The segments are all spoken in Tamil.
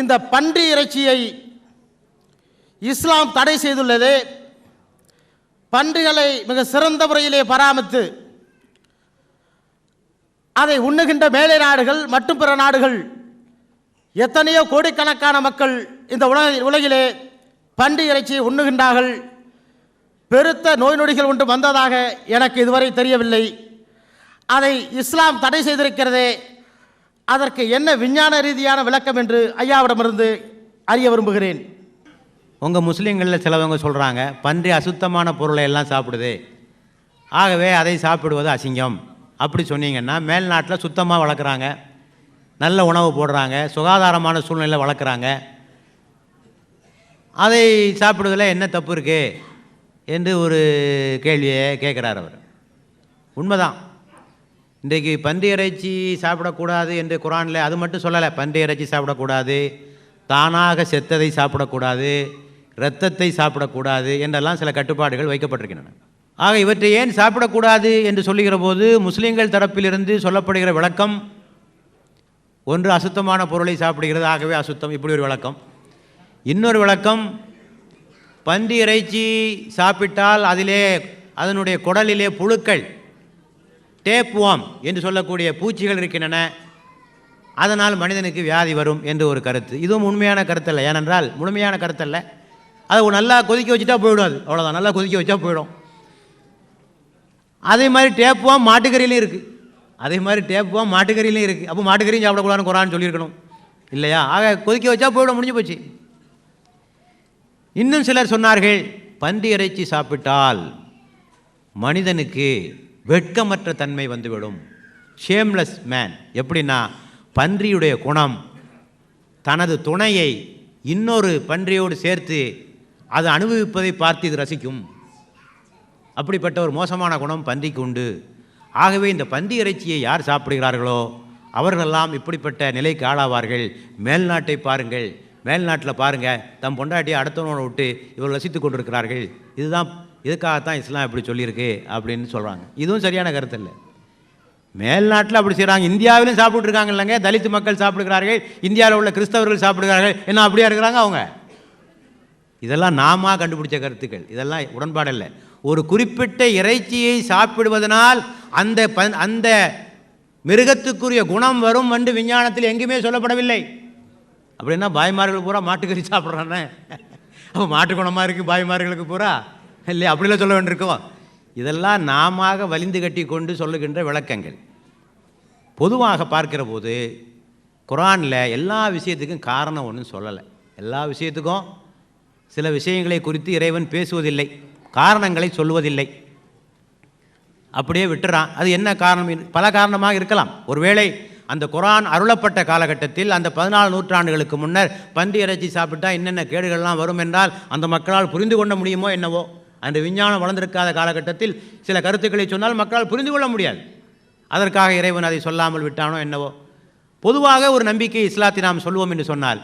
இந்த பன்றி இறைச்சியை இஸ்லாம் தடை செய்துள்ளது. பன்றிகளை மிக சிறந்த முறையிலே பராமரித்து அதை உண்ணுகின்ற மேலை நாடுகள் மற்றும் பிற நாடுகள் எத்தனையோ கோடிக்கணக்கான மக்கள் இந்த உலக உலகிலே பன்றி இறைச்சியை உண்ணுகின்றார்கள். பெருத்த நோய் நொடிகள் ஒன்று வந்ததாக எனக்கு இதுவரை தெரியவில்லை. அதை இஸ்லாம் தடை செய்திருக்கிறதே அதற்கு என்ன விஞ்ஞான ரீதியான விளக்கம் என்று ஐயாவிடமிருந்து அறிய விரும்புகிறேன். உங்கள் முஸ்லீம்களில் சிலவங்க சொல்கிறாங்க பன்றி அசுத்தமான பொருளை எல்லாம் சாப்பிடுது. ஆகவே அதை சாப்பிடுவது அசிங்கம். அப்படி சொன்னீங்கன்னா மேல்நாட்டில் சுத்தமாக வளர்க்குறாங்க. நல்ல உணவு போடுறாங்க சுகாதாரமான சூழ்நிலை வளர்க்குறாங்க. அதை சாப்பிடுவதில் என்ன தப்பு இருக்குது என்று ஒரு கேள்வியை கேட்குறார் அவர். உண்மைதான். இன்றைக்கு பன்றி இறைச்சி சாப்பிடக்கூடாது என்று குரானில் அது மட்டும் சொல்லலை பன்றி இறைச்சி சாப்பிடக்கூடாது தானாக செத்ததை சாப்பிடக்கூடாது இரத்தத்தை சாப்பிடக்கூடாது என்றெல்லாம் சில கட்டுப்பாடுகள் வைக்கப்பட்டிருக்கின்றன. ஆக இவற்றை ஏன் சாப்பிடக்கூடாது என்று சொல்லுகிற போது முஸ்லீம்கள் தரப்பிலிருந்து சொல்லப்படுகிற விளக்கம் ஒன்று அசுத்தமான பொருளை சாப்பிடுகிறது ஆகவே அசுத்தம் இப்படி ஒரு விளக்கம். இன்னொரு விளக்கம் பன்றி இறைச்சி சாப்பிட்டால் அதிலே அதனுடைய குடலிலே புழுக்கள் டேப்வாம் என்று சொல்லக்கூடிய பூச்சிகள் இருக்கின்றன. அதனால் மனிதனுக்கு வியாதி வரும் என்று ஒரு கருத்து. இதுவும் உண்மையான கருத்தல்ல. ஏனென்றால் முழுமையான கருத்தல்ல. அதை நல்லா கொதிக்க வச்சுட்டா போயிடும் அது. அவ்வளோதான் நல்லா கொதிக்க வச்சா போயிடும். அதே மாதிரி டேப்புவாம் மாட்டுக்கறியிலையும் இருக்குது அதே மாதிரி டேப்புவாம் மாட்டுக்கறியிலையும் இருக்குது அப்போ மாட்டுக்கறியும் சாப்பிடக்கூடாதுன்னு குரான்னு சொல்லியிருக்கணும். இல்லையா? ஆக கொதிக்க வச்சா போயிடும். முடிஞ்சு போச்சு. இன்னும் சிலர் சொன்னார்கள் பன்றி இறைச்சி சாப்பிட்டால் மனிதனுக்கு வெட்கமற்ற தன்மை வந்துவிடும். ஷேம்லெஸ் மேன் எப்படின்னா பன்றியுடைய குணம் தனது துணையை இன்னொரு பன்றியோடு சேர்த்து அது அனுபவிப்பதை பார்த்து இது ரசிக்கும். அப்படிப்பட்ட ஒரு மோசமான குணம் பன்றிக்கு உண்டு. ஆகவே இந்த பன்றி இறைச்சியை யார் சாப்பிடுகிறார்களோ அவர்களெல்லாம் இப்படிப்பட்ட நிலைக்கு ஆளாவார்கள். மேல்நாட்டை பாருங்கள். மேல்நாட்டில் பாருங்கள் தம் பொண்டாட்டியை அடுத்தவனோட விட்டு இவர்கள் ரசித்து கொண்டிருக்கிறார்கள். இதுதான் இதுக்காகத்தான் இஸ்லாம் இப்படி சொல்லியிருக்கு அப்படின்னு சொல்கிறாங்க இதுவும் சரியான கருத்து இல்லை மேல்நாட்டில் அப்படி செய்கிறாங்க இந்தியாவிலும் சாப்பிட்டுருக்காங்க இல்லைங்க. தலித்து மக்கள் சாப்பிடுகிறார்கள். இந்தியாவில் உள்ள கிறிஸ்தவர்கள் சாப்பிடுகிறார்கள். என்ன அப்படியா இருக்கிறாங்க அவங்க? இதெல்லாம் நாம கண்டுபிடிச்ச கருத்துக்கள். இதெல்லாம் உடன்பாடல்ல. ஒரு குறிப்பிட்ட இறைச்சியை சாப்பிடுவதனால் அந்த ப அந்த மிருகத்துக்குரிய குணம் வரும் என்று விஞ்ஞானத்தில் எங்கேயுமே சொல்லப்படவில்லை. அப்படின்னா பாய்மார்கள் பூரா மாட்டுக்கறி சாப்பிட்றானே? அப்போ மாட்டு குணமாக இருக்குது பாய்மார்களுக்கு பூரா? இல்லையா? அப்படிலாம் சொல்ல வேண்டியிருக்கோம். இதெல்லாம் நாம வலிந்து கட்டி கொண்டு சொல்லுகின்ற விளக்கங்கள். பொதுவாக பார்க்கிற போது குரானில் எல்லா விஷயத்துக்கும் காரணம் ஒன்றும் சொல்லலை. எல்லா விஷயத்துக்கும் சில விஷயங்களை குறித்து இறைவன் பேசுவதில்லை காரணங்களை சொல்லுவதில்லை. அப்படியே விட்டுறான். அது என்ன காரணம்? பல காரணமாக இருக்கலாம். ஒருவேளை அந்த குரான் அருளப்பட்ட காலகட்டத்தில் அந்த பதினாலு நூற்றாண்டுகளுக்கு முன்னர் பன்றி இறைச்சி சாப்பிட்டா என்னென்ன கேடுகள்லாம் வரும் என்றால் அந்த மக்களால் புரிந்து கொள்ள முடியுமோ என்னவோ? அந்த விஞ்ஞானம் வளர்ந்திருக்காத காலகட்டத்தில் சில கருத்துக்களை சொன்னால் மக்களால் புரிந்து கொள்ள முடியாது. அதற்காக இறைவன் அதை சொல்லாமல் விட்டானோ என்னவோ. பொதுவாக ஒரு நம்பிக்கை இஸ்லாத்தை நாம் சொல்வோம் என்று சொன்னால்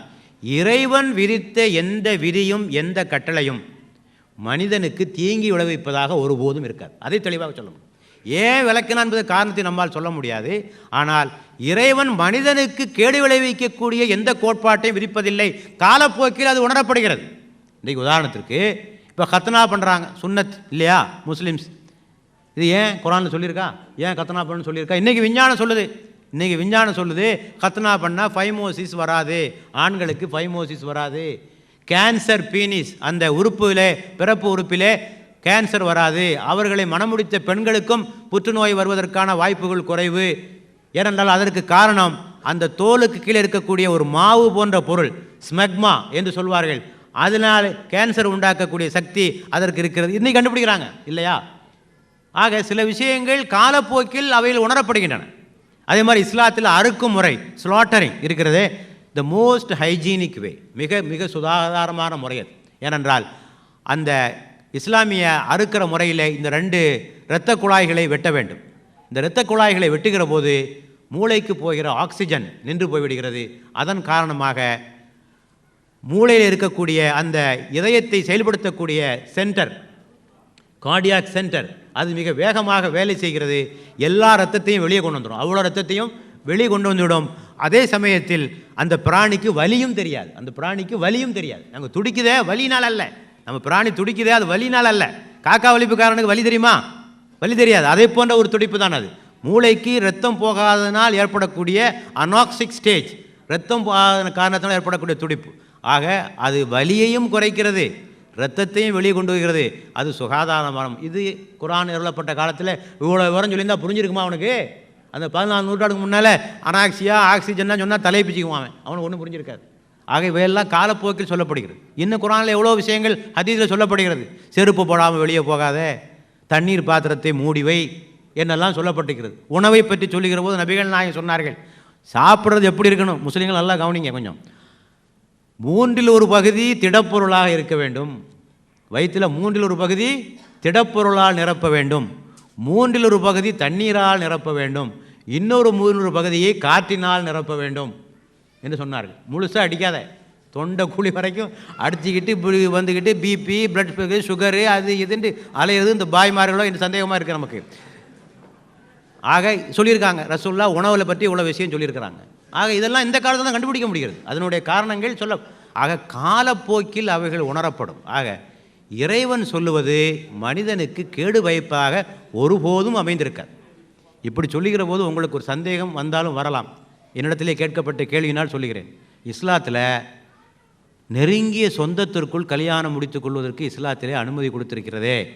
இறைவன் விதித்த எந்த விதியும் எந்த கட்டளையும் மனிதனுக்கு தீங்கி விளைவிப்பதாக ஒருபோதும் இருக்காது. அதை தெளிவாக சொல்ல முடியும். ஏன் விளக்கினான் என்பது காரணத்தை நம்மால் சொல்ல முடியாது. ஆனால் இறைவன் மனிதனுக்கு கேடு விளைவிக்கக்கூடிய எந்த கோட்பாட்டையும் விதிப்பதில்லை. காலப்போக்கில் அது உணரப்படுகிறது. இன்றைக்கு உதாரணத்திற்கு இப்போ கத்னா பண்ணுறாங்க சுன்னத் இல்லையா? முஸ்லீம்ஸ். இது ஏன் குரானில் சொல்லியிருக்கா? ஏன் கத்னா பண்ணுன்னு சொல்லியிருக்கா? இன்றைக்கி விஞ்ஞானம் சொல்லுது. இன்றைக்கி விஞ்ஞானம் சொல்லுது கத்னா பண்ணால் ஃபைமோசிஸ் வராது. ஆண்களுக்கு ஃபைமோசிஸ் வராது. கேன்சர் பீனிஸ் அந்த உறுப்பிலே பிறப்பு உறுப்பிலே கேன்சர் வராது. அவர்களை மணமுடித்த பெண்களுக்கும் புற்றுநோய் வருவதற்கான வாய்ப்புகள் குறைவு. ஏனென்றால் அதற்கு காரணம் அந்த தோலுக்கு கீழே இருக்கக்கூடிய ஒரு மாவு போன்ற பொருள் ஸ்மெக்மா என்று சொல்வார்கள். அதனால் கேன்சர் உண்டாக்கக்கூடிய சக்தி அதற்கு இருக்கிறது. இன்னைக்கு கண்டுபிடிக்கிறாங்க இல்லையா? ஆக சில விஷயங்கள் காலப்போக்கில் அவையில் உணரப்படுகின்றன. அதே மாதிரி இஸ்லாத்தில் அறுக்கும் முறை ஸ்லாட்டரிங் இருக்கிறதே. த மோஸ்ட் ஹைஜீனிக் வே மிக மிக சுதாதாரமான முறை அது. ஏனென்றால் அந்த இஸ்லாமிய அறுக்கிற முறையில் இந்த ரெண்டு இரத்த குழாய்களை வெட்ட வேண்டும். இந்த இரத்த குழாய்களை வெட்டுகிற போது மூளைக்கு போகிற ஆக்சிஜன் நின்று போய்விடுகிறது. அதன் காரணமாக மூளையில் இருக்கக்கூடிய அந்த இதயத்தை செயல்படுத்தக்கூடிய சென்டர் கார்டியாக் சென்டர் அது மிக வேகமாக வேலை செய்கிறது. எல்லா ரத்தத்தையும் வெளியே கொண்டு வந்துடும். அவ்வளோ ரத்தத்தையும் வெளியே கொண்டு வந்துவிடும். அதே சமயத்தில் அந்த பிராணிக்கு வலியும் தெரியாது. அந்த பிராணிக்கு வலியும் தெரியாது. நாங்கள் துடிக்குதே வலினால் அல்ல. நம்ம பிராணி துடிக்குதே அது வலினால் அல்ல. காக்கா வலிப்புக்காரனுக்கு வலி தெரியுமா? வலி தெரியாது. அதே போன்ற ஒரு துடிப்பு தான் அது. மூளைக்கு ரத்தம் போகாதனால் ஏற்படக்கூடிய அனாக்சிக் ஸ்டேஜ் ரத்தம் போகாத காரணத்தினால் ஏற்படக்கூடிய துடிப்பு. ஆக அது வலியையும் குறைக்கிறது ரத்தத்தையும் வெளியே கொண்டு வருகிறது அது சுகாதாரமான இது குரான் எழுதப்பட்ட காலத்தில் இவ்வளோ விவரம் சொல்லியிருந்தால் புரிஞ்சிருக்குமா அவனுக்கு? அந்த பதினாலு நூற்றாண்டுக்கு முன்னால் அனாக்சியா ஆக்சிஜன்னா சொன்னால் தலை பிச்சுக்குவான் அவன். அவனுக்கு ஒன்றும் புரிஞ்சிருக்காது. ஆக இவையெல்லாம் காலப்போக்கில் சொல்லப்படுகிறது. இன்னும் குரானில் எவ்வளோ விஷயங்கள் ஹதீஸில் சொல்லப்படுகிறது. செருப்பு போடாமல் வெளியே போகாத. தண்ணீர் பாத்திரத்தை மூடி வை என்னெல்லாம் சொல்லப்பட்டிருக்கிறது. உணவை பற்றி சொல்லுகிற போது நபிகள் நாயகம் சொன்னார்கள் சாப்பிட்றது எப்படி இருக்கணும்? முஸ்லீம்கள் நல்லா கவனிங்க கொஞ்சம். மூன்றில் ஒரு பகுதி திடப்பொருளாக இருக்க வேண்டும். வயிற்றில் மூன்றில் ஒரு பகுதி திடப்பொருளால் நிரப்ப வேண்டும். மூன்றில் ஒரு பகுதி தண்ணீரால் நிரப்ப வேண்டும். இன்னொரு மூன்று பகுதியை காற்றினால் நிரப்ப வேண்டும் என்று சொன்னார்கள். முழுசாக அடிக்காத. தொண்டை குழி வரைக்கும் அடிச்சுக்கிட்டு இப்படி வந்துக்கிட்டு பிபி பிளட் ப்ரெஷர் சுகரு அது இதுன்ட்டு அலையிறது இந்த பாய்மார்களோ இந்த சந்தேகமாக இருக்குது நமக்கு. ஆக சொல்லியிருக்காங்க. ரசூல்லா உணவில் பற்றி இவ்வளோ விஷயம் சொல்லியிருக்கிறாங்க. ஆக இதெல்லாம் இந்த காலத்தில் தான் கண்டுபிடிக்க முடிகிறது. அதனுடைய காரணங்கள் சொல்ல ஆக காலப்போக்கில் அவைகள் உணரப்படும். ஆக இறைவன் சொல்லுவது மனிதனுக்கு கேடு பயப்பாக ஒருபோதும் அமைந்திருக்காது. இப்படி சொல்லுகிற போது உங்களுக்கு ஒரு சந்தேகம் வந்தாலும் வரலாம். என்னிடத்திலே கேட்கப்பட்ட கேள்வினால் சொல்லுகிறேன். இஸ்லாத்தில் நெருங்கிய சொந்தத்திற்குள் கல்யாணம் முடித்துக் கொள்வதற்கு இஸ்லாத்திலே அனுமதி கொடுத்துருக்கிறதே.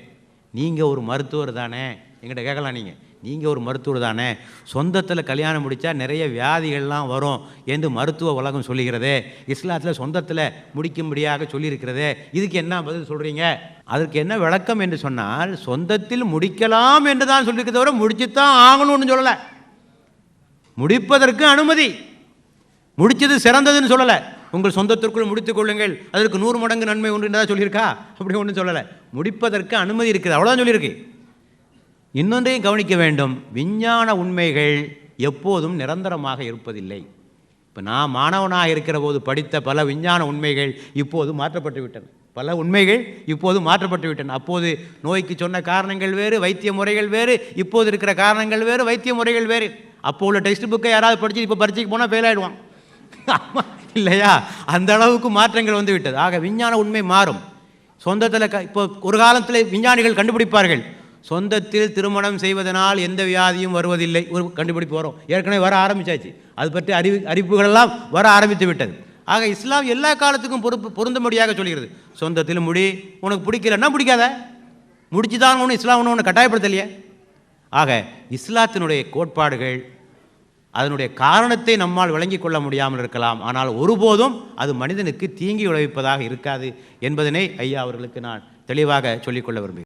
நீங்கள் ஒரு மருத்துவர் தானே? எங்கிட்ட கேட்கலாம் நீங்கள் நீங்கள் ஒரு மருத்துவர் தானே சொந்தத்தில் கல்யாணம் முடித்தா நிறைய வியாதிகள்லாம் வரும் என்று மருத்துவ உலகம் சொல்லுகிறதே இஸ்லாத்தில் சொந்தத்தில் முடிக்கும்படியாக சொல்லியிருக்கிறதே இதுக்கு என்ன பதில் சொல்கிறீங்க அதற்கு என்ன விளக்கம் என்று சொன்னால் சொந்தத்தில் முடிக்கலாம் என்று தான் சொல்லியிருக்க தவிர முடிச்சுத்தான் ஆகணும்னு சொல்லலை. முடிப்பதற்கு அனுமதி. முடித்தது சிறந்ததுன்னு சொல்லலை. உங்கள் சொந்தத்திற்குள் முடித்துக் கொள்ளுங்கள். அதற்கு நூறு மடங்கு நன்மை உண்டு என்றதா சொல்லியிருக்கா? அப்படி ஒன்றும் சொல்லலை. முடிப்பதற்கு அனுமதி இருக்குது. அவ்வளோதான் சொல்லியிருக்கு. இன்னொன்றையும் கவனிக்க வேண்டும். விஞ்ஞான உண்மைகள் எப்போதும் நிரந்தரமாக இருப்பதில்லை. இப்போ நான் மாணவனாக இருக்கிற போது படித்த பல விஞ்ஞான உண்மைகள் இப்போது மாற்றப்பட்டு விட்டன. பல உண்மைகள் இப்போது மாற்றப்பட்டு விட்டன. அப்போது நோய்க்கு சொன்ன காரணங்கள் வேறு வைத்திய முறைகள் வேறு இப்போது இருக்கிற காரணங்கள் வேறு வைத்திய முறைகள் வேறு. அப்போ உள்ள டெக்ஸ்ட் புக்கை யாராவது படிச்சு இப்போ பரீட்சைக்கு போனால் ஃபெயில் ஆகிடுவான் இல்லையா? அந்த அளவுக்கு மாற்றங்கள் வந்து விட்டது. ஆக விஞ்ஞான உண்மை மாறும். சொந்தத்தில் க இப்போ ஒரு காலத்தில் விஞ்ஞானிகள் கண்டுபிடிப்பார்கள். சொந்தத்தில் திருமணம் செய்வதனால் எந்த வியாதியும் வருவதில்லை. ஒரு கண்டுபிடிப்பு வரும். ஏற்கனவே வர ஆரம்பிச்சாச்சு. அது பற்றி அறிவி அறிவிப்புகளெல்லாம் வர ஆரம்பித்து விட்டது. ஆக இஸ்லாம் எல்லா காலத்துக்கும் பொறுப்பு பொருந்தும்படியாக சொல்கிறது. சொந்தத்தில் முடி உனக்கு பிடிக்கலன்னா பிடிக்காத. முடிச்சு தான் ஒன்று இஸ்லாம் ஒன்று ஒன்று கட்டாயப்படுத்தலையே. ஆக இஸ்லாத்தினுடைய கோட்பாடுகள் அதனுடைய காரணத்தை நம்மால் விளங்கி கொள்ள முடியாமல் இருக்கலாம். ஆனால் ஒருபோதும் அது மனிதனுக்கு தீங்கி விளைவிப்பதாக இருக்காது என்பதனை ஐயா அவர்களுக்கு நான் தெளிவாக சொல்லிக்கொள்ள விரும்புகிறேன்.